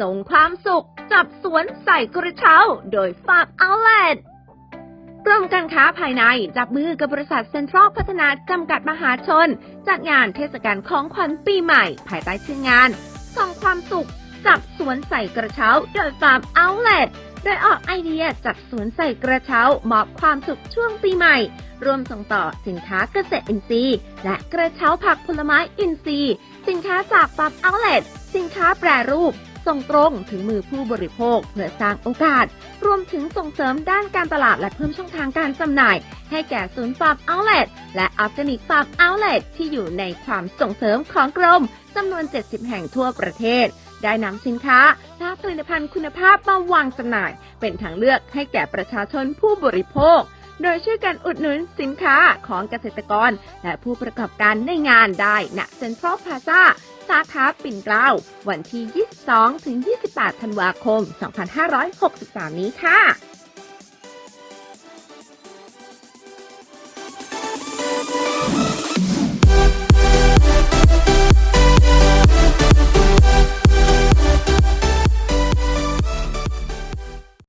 ส่งความสุข จับสวนใส่กระเช้า โดยฟาร์มเอาเลตกรมการค้าภายในจับมือกับบริษัทเซ็นทรัลพัฒนาจำกัดมหาชน จัดงานเทศกาลของขวัญปีใหม่ ภายใต้ชื่องาน ส่งความสุข จับสวนใส่กระเช้า โดยฟาร์มเอาเลตโดยออกไอเดียจับสวนใส่กระเช้ามอบความสุขช่วงปีใหม่ รวมส่งต่อสินค้าเกษตรอินทรีย์ และกระเช้าผักผลไม้อินทรีย์ สินค้าจากฟาร์มเอาเลตสินค้าแปรรูป ส่งตรงถึงมือผู้บริโภคเพื่อสร้างโอกาส รวมถึงส่งเสริมด้านการตลาดและเพิ่มช่องทางการจำหน่าย ให้แก่ศูนย์ฟาร์มเอาเลตและออร์แกนิกฟาร์มเอาเลตที่อยู่ในความส่งเสริมของกรมจำนวน 70 แห่งทั่วประเทศ ได้นำสินค้าและผลิตภัณฑ์คุณภาพมาวางจำหน่าย เป็นทางเลือกให้แก่ประชาชนผู้บริโภคโดยช่วยกันอุดหนุนสินค้าของเกษตรกร และผู้ประกอบการในงานได้ณเซ็นทรัลพาซา สาขาปิ่นเกล้าวันที่ 22-28 ธันวาคม 2563 นี้ค่ะ